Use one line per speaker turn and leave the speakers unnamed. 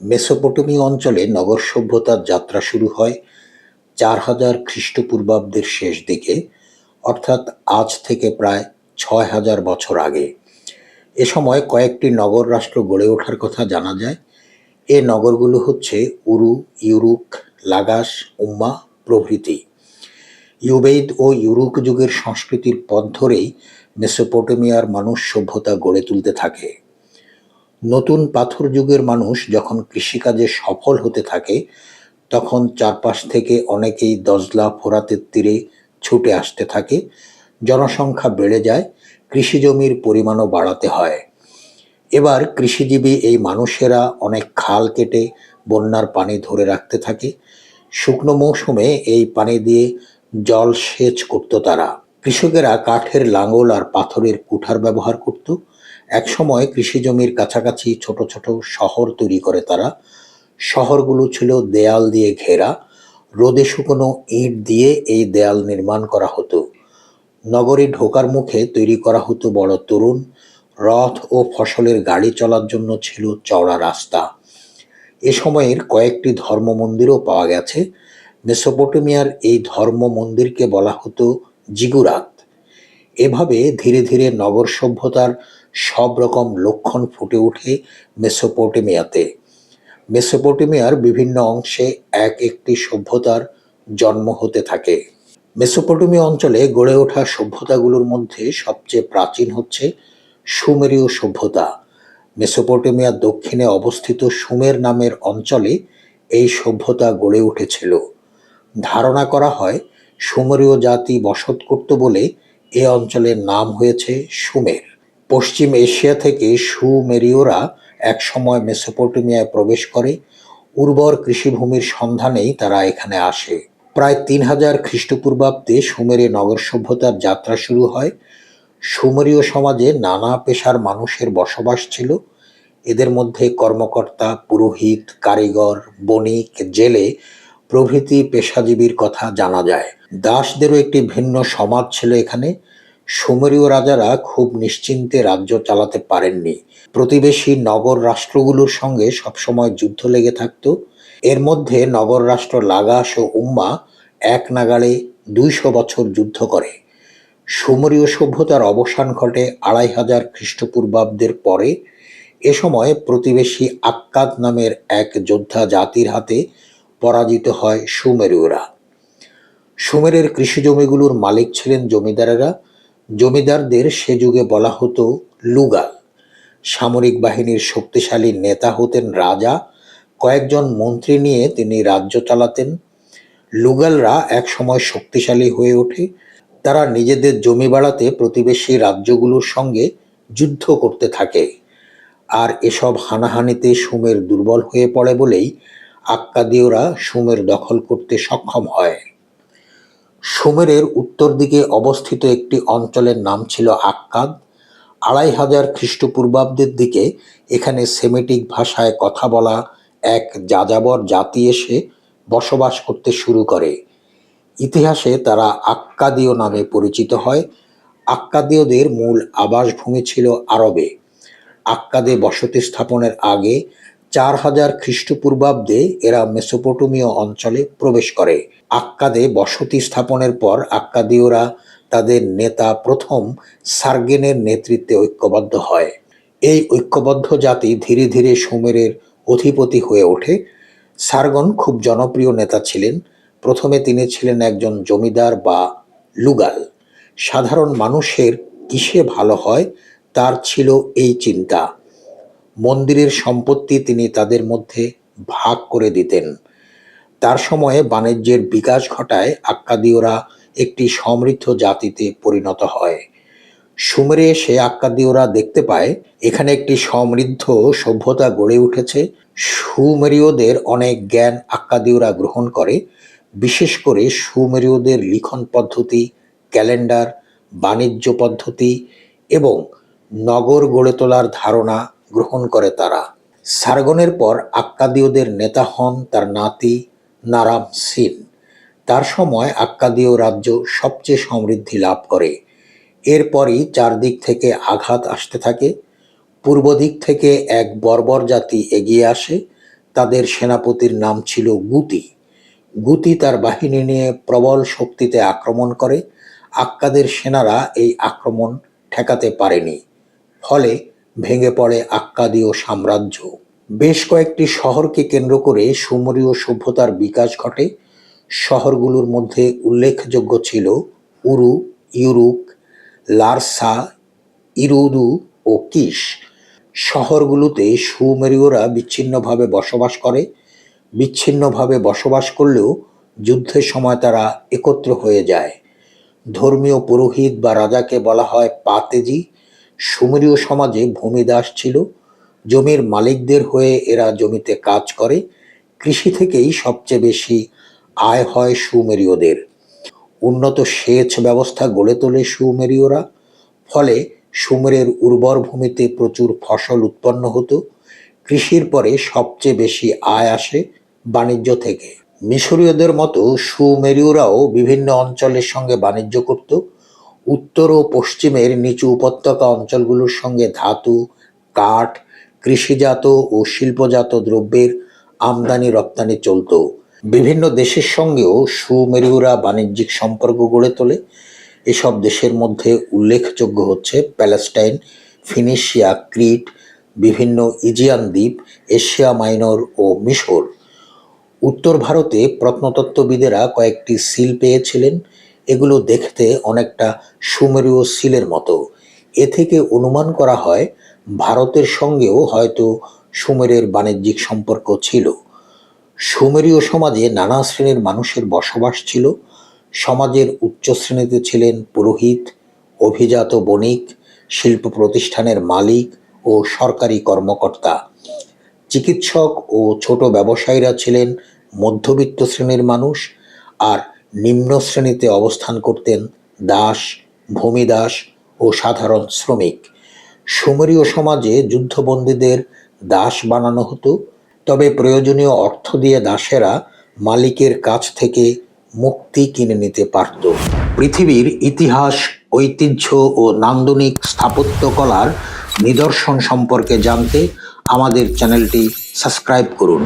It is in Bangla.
মেসোপটেমীয় অঞ্চলে নগর সভ্যতার যাত্রা শুরু হয় চার হাজার খ্রিস্টপূর্বাব্দের শেষ দিকে, অর্থাৎ আজ থেকে প্রায় ছয় হাজার বছর আগে। এ সময় কয়েকটি নগর রাষ্ট্র গড়ে ওঠার কথা জানা যায়। এ নগরগুলো হচ্ছে উরু, ইউরুক, লাগাস, উম্মা প্রভৃতি। ইউবেইদ ও ইউরুক যুগের সংস্কৃতির পথ ধরেই মেসোপটেমিয়ার মানুষ সভ্যতা গড়ে তুলতে থাকে। নতুন পাথর যুগের মানুষ যখন কৃষিকাজে সফল হতে থাকে, তখন চারপাশ থেকে অনেকেই দজলা ফোরাতের তীরে ছুটে আসতে থাকে, জনসংখ্যা বেড়ে যায়, কৃষি জমির পরিমাণও বাড়াতে হয়। এবার কৃষিজীবী এই মানুষেরা অনেক খাল কেটে বন্যার পানি ধরে রাখতে থাকে। শুকনো মৌসুমে এই পানি দিয়ে জল সেচ করত তারা। কৃষকেরা কাঠের লাঙল আর পাথরের কুঠার ব্যবহার করত। একসময় কৃষি জমির কাছাকাছি ছোট ছোট শহর তৈরি করে তারা। শহরগুলো ছিল দেয়াল দিয়ে ঘেরা। রোদে শুকনো ইট দিয়ে এই দেয়াল নির্মাণ করা হতো। নগরী ঢোকার মুখে তৈরি করা হতো বড় তরুণ। রথ ও ফসলের গাড়ি চলার জন্য ছিল চওড়া রাস্তা। এ সময়ের কয়েকটি ধর্ম মন্দিরও পাওয়া গেছে। মেসোপটেমিয়ার এই ধর্ম মন্দিরকে বলা হতো জিগুরাত। এভাবে ধীরে ধীরে নগর সভ্যতার সব রকম লক্ষণ ফুটে ওঠে মেসোপটেমিয়াতে। মেসোপটেমিয়ার বিভিন্ন অংশে এক একটি সভ্যতার জন্ম হতে থাকে। মেসোপটেমিয়া অঞ্চলে গড়ে ওঠা সভ্যতাগুলোর মধ্যে সবচেয়ে প্রাচীন হচ্ছে সুমেরীয় সভ্যতা। মেসোপটেমিয়ার দক্ষিণে অবস্থিত সুমের নামের অঞ্চলে এই সভ্যতা গড়ে উঠেছিল। ধারণা করা হয় সুমেরীয় জাতি বসত করত বলে এ অঞ্চলের নাম হয়েছে সুমের। পশ্চিম এশিয়া থেকে সুমেরীয়রা একসময় মেসোপটেমিয়ায় প্রবেশ করে। উর্বর কৃষিভূমির সন্ধানেই তারা এখানে আসে। প্রায় তিন হাজার খ্রিস্টপূর্বাব্দে সুমেরে নগর সভ্যতার যাত্রা শুরু হয়। সুমেরীয় সমাজে নানা পেশার মানুষের বসবাস ছিল। এদের মধ্যে কর্মকর্তা, পুরোহিত, কারিগর, বণিক, জেলে প্রভৃতি পেশাজীবীর কথা জানা যায়। দাসদেরও একটি ভিন্ন সমাজ ছিল এখানে। সুমেরীয় রাজারা খুব নিশ্চিন্তে রাজ্য চালাতে পারেননি। প্রতিবেশী নগর রাষ্ট্রগুলোর সঙ্গে সবসময় যুদ্ধ লেগে থাকত। এর মধ্যে নগর রাষ্ট্র লাগাস ও উম্মা এক নাগাড়ে দুইশো বছর যুদ্ধ করে। সুমেরীয় সভ্যতার অবসান ঘটে আড়াই হাজার খ্রিস্টপূর্বাব্দের পরে। এ সময় প্রতিবেশী আক্কাদ নামের এক যোদ্ধা জাতির হাতে পরাজিত হয় সুমেরুরা। সুমেরের কৃষি জমিগুলোর মালিক ছিলেন জমিদারেরা। জমিদারদের সে যুগে বলা হতো লুগাল। সামরিক বাহিনীর শক্তিশালী নেতা হতেন রাজা। কয়েকজন মন্ত্রী নিয়ে তিনি রাজ্য চালাতেন। লুগালরা একসময় শক্তিশালী হয়ে ওঠে। তারা নিজেদের জমি বাড়াতে প্রতিবেশী রাজ্যগুলোর সঙ্গে যুদ্ধ করতে থাকে। আর এসব হানাহানিতে সুমের দুর্বল হয়ে পড়ে বলেই আক্কাদীয়রা সুমের দখল করতে সক্ষম হয়। সুমেরের উত্তর দিকে অবস্থিত একটি অঞ্চলের নাম ছিল আক্কাদ। আড়াই হাজার খ্রিস্টপূর্বাব্দের দিকে এখানে সেমেটিক ভাষায় কথা বলা এক যাযাবর জাতি এসে বসবাস করতে শুরু করে। ইতিহাসে তারা আক্কাদীয় নামে পরিচিত হয়। আক্কাদীয়দের মূল আবাসভূমি ছিল আরবে। আক্কাদে বসতি স্থাপনের আগে চার হাজার খ্রিস্টপূর্বাব্দে এরা মেসোপটোমীয় অঞ্চলে প্রবেশ করে। আক্কাদে বসতি স্থাপনের পর আক্কাদীয়রা তাদের নেতা প্রথম সার্গেনের নেতৃত্বে ঐক্যবদ্ধ হয়। এই ঐক্যবদ্ধ জাতি ধীরে ধীরে সুমেরের অধিপতি হয়ে ওঠে। সার্গন খুব জনপ্রিয় নেতা ছিলেন। প্রথমে তিনি ছিলেন একজন জমিদার বা লুগাল। সাধারণ মানুষের কিসে ভালো হয়, তার ছিল এই চিন্তা। মন্দিরের সম্পত্তি তিনি তাদের মধ্যে ভাগ করে দিতেন। তার সময়ে বাণিজ্যের বিকাশ ঘটায় আক্কাদীয়রা একটি সমৃদ্ধ জাতিতে পরিণত হয়। সুমেরে সে আক্কাদীয়রা দেখতে পায়, এখানে একটি সমৃদ্ধ সভ্যতা গড়ে উঠেছে। সুমেরীয়দের অনেক জ্ঞান আক্কাদীয়রা গ্রহণ করে। বিশেষ করে সুমেরীয়দের লিখন পদ্ধতি, ক্যালেন্ডার, বাণিজ্য পদ্ধতি এবং নগর গড়ে তোলার ধারণা গ্রহণ করে তারা। সারগনের পর আক্কাদীয়দের নেতা হন তার নাতি নারাম সিন। তার সময় আক্কাদীয় রাজ্য সবচেয়ে সমৃদ্ধি লাভ করে। এরপরই চারদিক থেকে আঘাত আসতে থাকে, পূর্ব দিক থেকে এক বর্বর জাতি এগিয়ে আসে, তাদের সেনাপতির নাম ছিল গুতি। গুতি তার বাহিনী নিয়ে প্রবল শক্তিতে আক্রমণ করে, আক্কাদের সেনারা এই আক্রমণ ঠেকাতে পারেনি। ফলে ভেঙে পড়ে আক্কাদীয় সাম্রাজ্য। বেশ কয়েকটি শহরকে কেন্দ্র করে সুমরীয় সভ্যতার বিকাশ ঘটে। শহরগুলোর মধ্যে উল্লেখযোগ্য ছিল উরু, ইউরুক, লারসা, ইরুদু ও কিস শহরগুলোতে সুমেরীয়রা বিচ্ছিন্নভাবে বসবাস করে। বিচ্ছিন্নভাবে বসবাস করলেও যুদ্ধের সময় তারা একত্র হয়ে যায়। ধর্মীয় পুরোহিত বা রাজাকে বলা হয় পাতেজি। সুমেরীয় সমাজে ভূমিদাস ছিল। জমির মালিকদের হয়ে এরা জমিতে কাজ করে। কৃষি থেকেই সবচেয়ে বেশি আয় হয় সুমেরীয়দের। উন্নত সেচ ব্যবস্থা গড়ে তোলে সুমেরীয়রা। ফলে সুমেরের উর্বর ভূমিতে প্রচুর ফসল উৎপন্ন হতো। কৃষির পরে সবচেয়ে বেশি আয় আসে বাণিজ্য থেকে। মিশরীয়দের মতো সুমেরীয়রাও বিভিন্ন অঞ্চলের সঙ্গে বাণিজ্য করত। উত্তর ও পশ্চিমের নিচু উপত্যকা অঞ্চলগুলোর সঙ্গে ধাতু, কাঠ, কৃষিজাত ও শিল্পজাত দ্রব্যের আমদানি রপ্তানি চলত। বিভিন্ন দেশের সঙ্গেও সুমেরুরা বাণিজ্যিক সম্পর্ক গড়ে তোলে। এসব দেশের মধ্যে উল্লেখযোগ্য হচ্ছে প্যালেস্টাইন, ফিনিশিয়া, ক্রিট, বিভিন্ন ইজিয়ান দ্বীপ, এশিয়া মাইনর ও মিশর। উত্তর ভারতে প্রত্নতত্ত্ববিদেরা কয়েকটি সিল পেয়েছিলেন। এগুলো দেখতে অনেকটা সুমেরীয় সিলের মতো। এ থেকে অনুমান করা হয়, ভারতের সঙ্গেও হয়তো সুমেরের বাণিজ্যিক সম্পর্ক ছিল। সুমেরীয় সমাজে নানা শ্রেণির মানুষের বসবাস ছিল। সমাজের উচ্চ শ্রেণীতে ছিলেন পুরোহিত, অভিজাত বণিক, শিল্প প্রতিষ্ঠানের মালিক ও সরকারি কর্মকর্তা। চিকিৎসক ও ছোট ব্যবসায়ীরা ছিলেন মধ্যবিত্ত শ্রেণির মানুষ। আর নিম্ন শ্রেণীতে অবস্থান করতেন দাস, ভূমিদাস ও সাধারণ শ্রমিক। সুমেরীয় সমাজে যুদ্ধবন্দীদের দাস বানানো হতো, তবে প্রয়োজনীয় অর্থ দিয়ে দাসেরা মালিকের কাছ থেকে মুক্তি কিনে নিতে পারত। পৃথিবীর ইতিহাস, ঐতিহ্য ও নান্দনিক স্থাপত্যকলার নিদর্শন সম্পর্কে জানতে আমাদের চ্যানেলটি সাবস্ক্রাইব করুন।